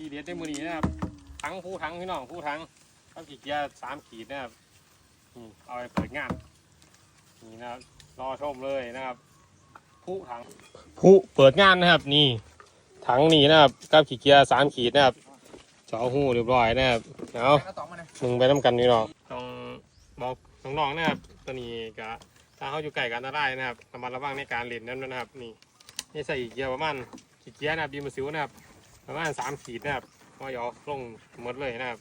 ฮ็ดในมือนี้นะครับทั้งผู้ทั้งพี่น้องผู้ทั้งต้องขีดเกียร์สามขีดนะครับนี่เอาไปเปิดงานนี่นะครับรอชมเลยนะครับ ผู้ทั้งผู้เปิดงานนะครับ นี่ถังนี่นะครับกับขีดเกียร์สามขีดนะครับเจาะหูเรียบร้อยนะครับเอามึงไปน้ำกันนี่น้องต้องบอกน้องๆนะครับตัวนี้ก็ถ้าเขาอยู่ใกล้กันได้นะครับระมัดระวังในการเล่นนั่นนะครับ นี่นี่ใส่เกียร์ประมาณขีดเกียร์นะครับบีมซิวนะครับ ประมาณสามขีดนะครับก็ยอลงหมดเลยนะครับ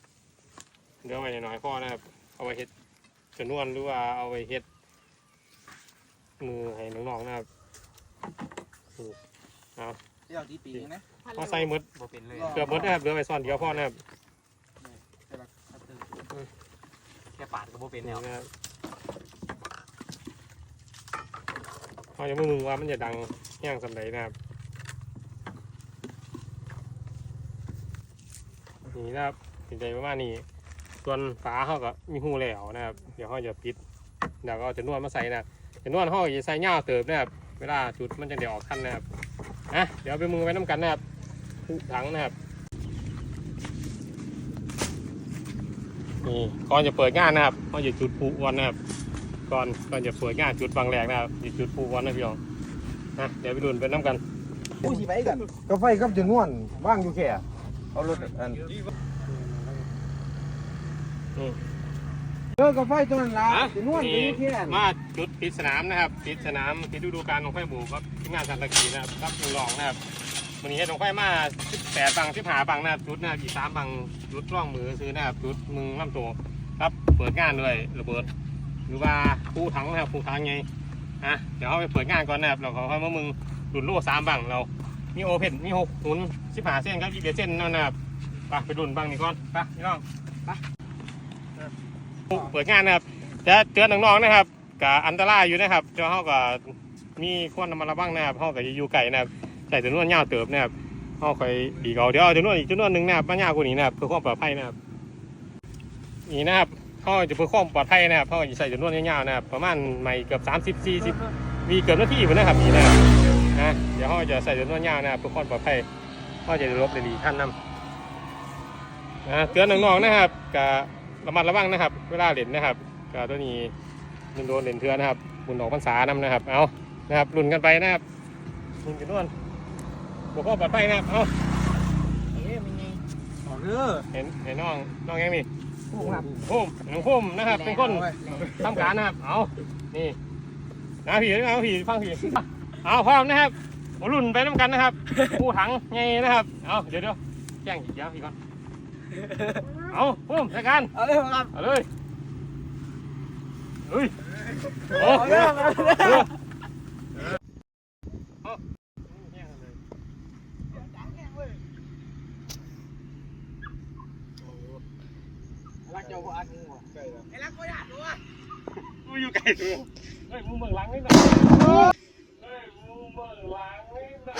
เดี๋ยวไว้หน่อยๆพ่อนะครับ เอาไว้เฮ็ดจนวนหรือว่าเอาไว้เฮ็ดมือให้น้องๆนะครับเดี๋ยวตีปีกนะพอใส่หมดบ่เป็นเลยเกือบหมดนะครับเหลือไว้ซ่อนเดียวพ่อนะครับแค่ปาดก็บ่เป็นนี่แล้วนะครับเขาจะไม่มึงว่ามันจะดังแย่งสำไรนะครับ นี่นะครับเป็นใจประมาณนี้ ส่วนฝาเขาก็มีหูแล้วนะครับ เดี๋ยวเขาจะปิดเดี๋ยวก็จะนวดมาใส่นะจะนวดเขาจะใส่เงาเติบนะครับเวลาจุดมันจะเดี๋ยวออกขั้นนะครับอะเดี๋ยวไปมือไว้น้ำกันนะครับผูถังนะครับนี่ก่อนจะเปิดงานนะครับเขาจะจุดผูวันนะครับ ก่อนก่อนจะเปิดงานจุดบางแรกนะครับจะจุดผูวันนะพี่น้องนะเดี๋ยวไปดูไปน้ำกันผู้สีไปกันก็ไฟกับจนวนว่างอยู่แค่ เอารถอันเออก็ไฟตัวนั้นละอะจนวนก็อยู่แค่มาจุดปิดสนามนะครับปิดสนามปิดฤดูกาลของไฟบูครับทีมงานสันตะกีนะครับรับลุงรองนะครับวันนี้เฮ็ดของไฟมา18บัง15บังนะครับจุดนะครับอีก3บังจุดร่องมือซื้อนะครับจุดมึงลำตัวครับเปิดงานด้วยระเบิดหรือว่าผู้ถังนะครับผู้ถังไงอะเดี๋ยวเอาไปเปิดงานก่อนนะครับเราขอให้มามึงดุดโล่สามบังเรา มีโอเพ่นมีหกหุ่น15เส้นครับอีกเดียเส้นนั่นนะครับไปไปดุนบังนี่ก่อนไปพี่น้องไปเปิดงานนะครับจะเตือนน้องๆนะครับกับอันตรายอยู่นะครับเจ้าเขาก็มีควรนำมาระวังนะครับเขาก็จะอยู่ไก่นะครับใส่จำนวนยาวเติบนะครับเขาคอยดีเอาเดี๋ยวเอาจำนวนอีกจำนวนหนึ่งนะครับมายาวกว่านี้นะครับเพื่อความปลอดภัยนะครับนี่นะครับเขาจะเพื่อความปลอดภัยนะครับเขาจะใส่จำนวนยาวๆนะครับประมาณไม่เกือบ30 40มีเกือบนาทีอยู่นะครับนี่นะครับ นะเดี๋ยวเขาจะใส่จำนวนยาวนะครับเพื่อความปลอดภัยเขาจะได้ลบได้ดีขั้นนำนะเตือนน้องๆนะครับกับระมัดระวังนะครับ เวลาเล่นนะครับก็ตัวนี้มันโดนเหรียญเทือนะครับหมุนออกพรรษานำนะครับเอานะครับรุ่นกันไปนะครับรุ่นกันด้วยบวกข้อปลอดภัยนะครับเอาเอ๊ะมันไงออกเด้อเห็นเห็นน้องน้องยังมีผู้ครับพุ่มน้องพุ่มนะครับ เป็นคนทำการนะครับ เอานี่นะผีนะผีฟังผี เอาพร้อมนะครับเอารุ่นไปน้ำกันนะครับผู้ถังไงนะครับ เอาเดี๋ยวเดี๋ยวแจ้งอีกแล้วพี่ก่อน เอาพุ่มจัดการเอาเลยครับเอาเลยเฮ้ยโอ้เอาเลยครับรักเจ้าพ่ออันงูไอ้รักพ่อหยาดตัวกูอยู่ไกลตัวเฮ้ยมึงเบิ่งหลังนิดหน่อย เบื้องหลังนี่นะ